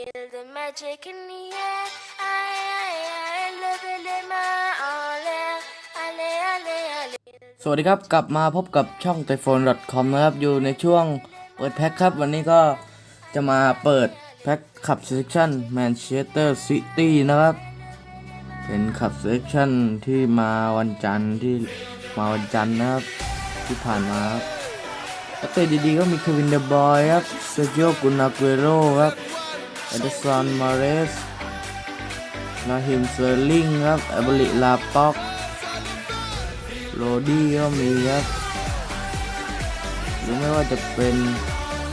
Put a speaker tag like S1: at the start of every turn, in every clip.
S1: Feel the magic in the air. I, I, I love it in my all air. Ale, ale, ale.
S2: สวัสดีครับกลับมาพบกับช่อง t i p h o n e c o m นะครับ อยู่ในช่วงเปิดแพ็คครับ วันนี้ก็จะมาเปิดแพ็คขับ Selection Manchester City นะครับ เป็นขับ Selection ที่มาวันจันทร์ที่มาวันจันทร์นะครับ ที่ผ่านมาครับแล้วเตะดีๆก็มีเควินเดบอยครับเซจิโอกุนาเกโรครับ เอเดซอนมาเรสนาฮิมเซอร์ลิงครับเอเบริลาป็อกโรดี้ก็มีครับ หรือไม่ว่าจะเป็น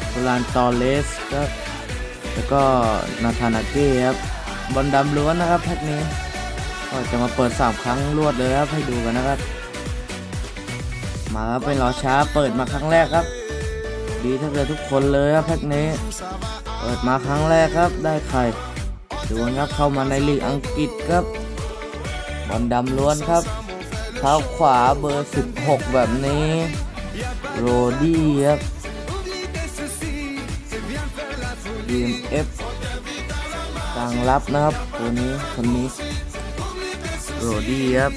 S2: โรลานตอเลสครับแล้วก็นาธานาเก้ครับบอลดำล้วนนะครับแพ็คนี้ ก็จะมาเปิด 3 ครั้งรวดเลยครับให้ดูกันนะครับ มาครับเป็นรอช้าเปิดมาครั้งแรกครับ ดีถ้าเกิดทุกคนเลยครับแพ็คนี้ ปิดมาครั้งแรกครับ ได้ใครดูครับเข้ามาในลีกอังกฤษครับบอลดำล้วนครับ เท้าขวาเบอร์ 16 แบบนี้ โรดี้ครับ DMF กลางรับนะครับตัวนี้คนนี้ โรดี้ครับ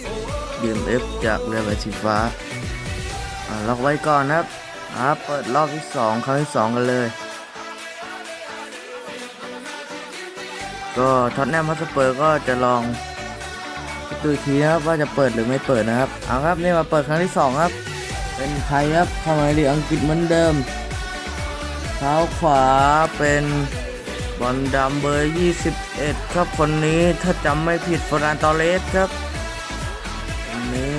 S2: DMF จากเรือใบสีฟ้าอ่าล็อกไว้ก่อนนะครับอ่าเปิดรอบที่ 2 ครั้งที่ 2 กันเลย ก็ท็อตแนมฮัสเปอร์ก็จะลองดูทีนะครับว่าจะเปิดหรือไม่เปิดนะครับเอาครับนี่มาเปิดครั้งที่สองครับ เป็นใครครับเข้ามาในลีกอังกฤษเหมือนเดิม เท้าขวาเป็นบอลดำเบอร์ 21 ครับคนนี้ถ้าจำไม่ผิดฟรานตอเลสครับคนนี้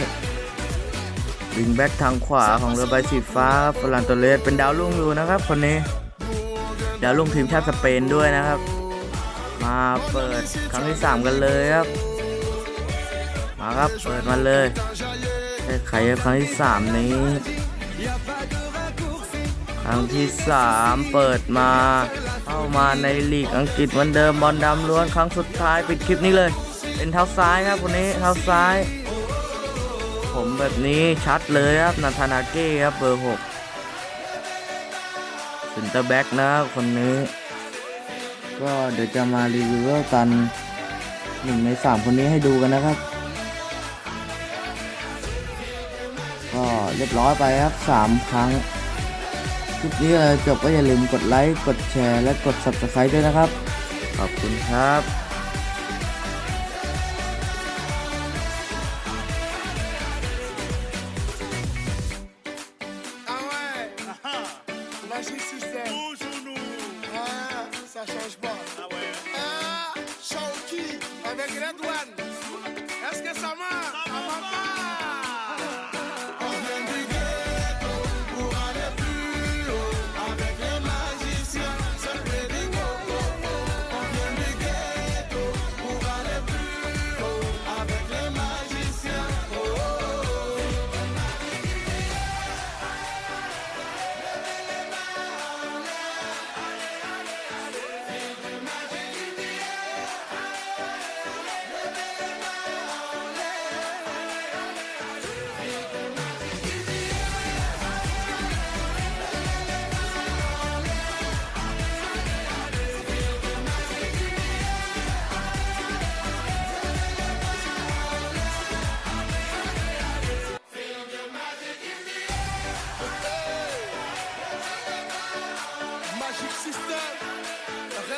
S2: วิงแบ็กทางขวาของเรือใบสีฟ้าฟรานตอเลสเป็นดาวรุ่งอยู่นะครับคนนี้ ดาวรุ่งทีมชาติสเปนด้วยนะครับ มาเปิดครั้งที่ 3 กันเลยครับ มาครับเปิดมาเลยแค่ไขครั้งที่สามนี้ ครั้งที่สามเปิดมา เข้ามาในลีกอังกฤษเหมือนเดิมบอลดำล้วนครั้งสุดท้ายปิดคลิปนี้เลย เป็นเท้าซ้ายครับคนนี้เท้าซ้าย ผมแบบนี้ชัดเลยครับนาธานาเก้ครับเบอร์หกเซนเตอร์แบ็กนะคนนี้ ก็เดี๋ยวจะมารีวิวกันหนึ่งในสามคนนี้ให้ดูกันนะครับ ก็เรียบร้อยไปครับสามครั้งคลิปนี้เราจบก็อย่าลืมกดไลค์ กดแชร์ และกด Subscribe ด้วยนะครับ ขอบคุณครับ
S3: Ah, change pas.
S4: Ah ouais.
S3: Ah, Shawky avec Red One.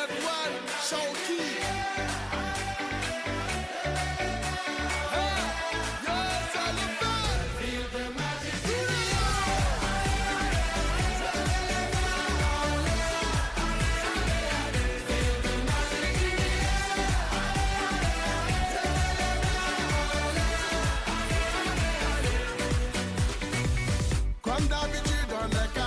S3: Everyone, d'habitude, on